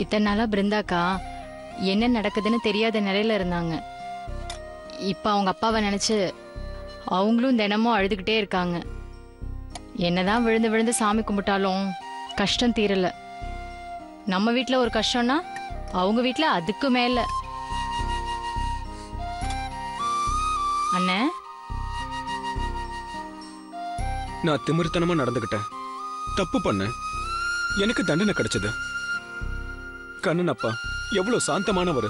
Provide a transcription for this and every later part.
இத்தனை நாளா பிருந்தாக்கா என்ன நடக்குதுன்னு தெரியாத நிலையில இருந்தாங்க. இப்ப அவங்க அப்பாவை நினைச்சு அவங்களும் தினமும் அழுதுகிட்டே இருக்காங்க. என்னதான் விழுந்து விழுந்து சாமி கும்பிட்டாலும் கஷ்டம் தீரல. நம்ம வீட்ல ஒரு கஷ்டம்னா அவங்க வீட்ல அதுக்கு மேல. அண்ணே? நான் திமிர்த்தனமா நடந்துகிட்டேன். தப்பு பண்ணேன். எனக்கு தண்டனை கிடைச்சது. கண்ணன் அப்பா எவ்வளவு சாந்தமானவர்.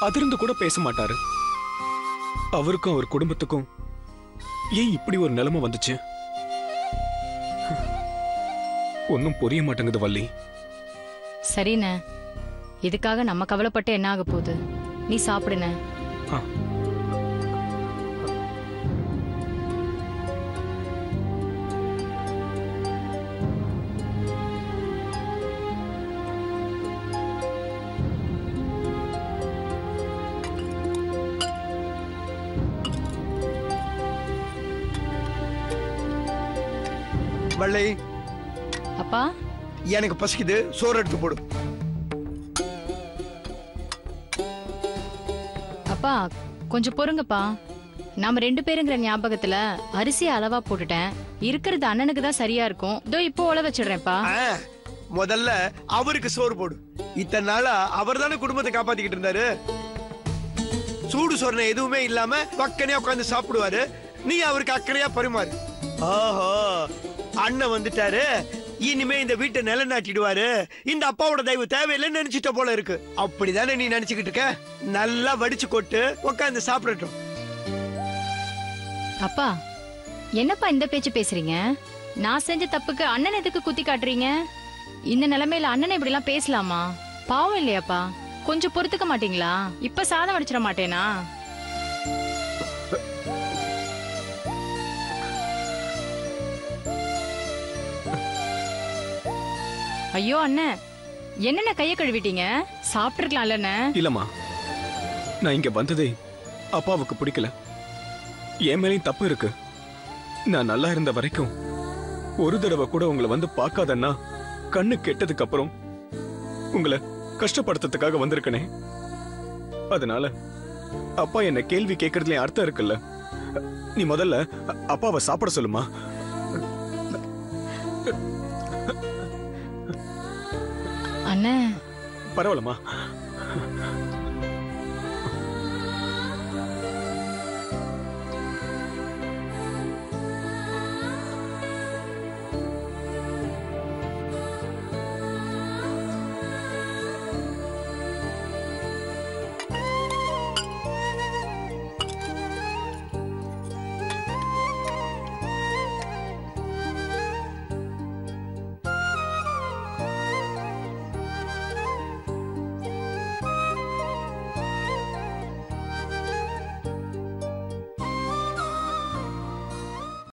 அதிர்ந்து கூட பேச மாட்டாரு. அவருக்கும் அவர் குடும்பத்துக்கும் ஏன் இப்படி ஒரு நிலைமை வந்துச்சு? ஒன்னும் புரிய மாட்டேங்குது வள்ளி. சரிண்ணே. இதுக்காக நம்ம கவலைப்பட்டு என்ன ஆக போகுது? நீ சாப்பிடுண்ணே. வள்ளி. அப்பா. எனக்கு பசிக்குது. சோறு எடுத்து போடு. அப்பா கொஞ்சம் பொறுங்கப்பா. நாம ரெண்டு பேருங்கிற ஞாபகத்துல அரிசி அளவா போட்டுட்டேன். இருக்கிறது அண்ணனுக்கு தான் சரியா இருக்கும். இதோ இப்போ உழ வச்சிடுறேன்ப்பா. முதல்ல அவருக்கு சோறு போடு. இத்தனை நாளா அவர் தானே குடும்பத்தை காப்பாத்திக்கிட்டு இருந்தாரு. சூடு சொரணை எதுவுமே இல்லாம பக்கனே உட்காந்து சாப்பிடுவாரு. நீ அவருக்கு அக்கறையா பரிமாறு. ஓஹோ அண்ணன் வந்துட்டாரு. இனிமே இந்த வீட்டை நிலநாட்டிடுவாரு. இந்த அப்பாவோட தயவு தேவையில்லைன்னு நினைச்சிட்ட போல இருக்கு. அப்படிதானே நீ நினைச்சுக்கிட்டு இருக்க? நல்லா வடிச்சு கொட்டு உட்காந்து சாப்பிடட்டும். அப்பா என்னப்பா இந்த பேச்சு பேசுறீங்க? நான் செஞ்ச தப்புக்கு அண்ணன் எதுக்கு குத்தி காட்டுறீங்க? இந்த நிலைமையில அண்ணனை இப்படி எல்லாம் பேசலாமா? பாவம் இல்லையாப்பா? கொஞ்சம் பொறுத்துக்க மாட்டீங்களா? இப்ப சாதம் வடிச்சிட மாட்டேனா? ஐயோ அண்ணன் என்னென்ன கையை கழுவிட்டீங்க? சாப்பிட்டுருக்கலாம்ல இல்லம்மா. நான் இங்க வந்ததே அப்பாவுக்கு பிடிக்கல. என் மேலேயும் தப்பு இருக்கு. நான் நல்லா இருந்த வரைக்கும் ஒரு தடவை கூட உங்களை வந்து பார்க்காதன்னா கண்ணு கெட்டதுக்கு அப்புறம் உங்களை கஷ்டப்படுத்துறதுக்காக வந்திருக்கனே. அதனால அப்பா என்ன கேள்வி கேட்கறதுல அர்த்தம் இருக்குல்ல. நீ முதல்ல அப்பாவை சாப்பிட சொல்லுமா? அண்ணன் பரவாயில்லம்மா.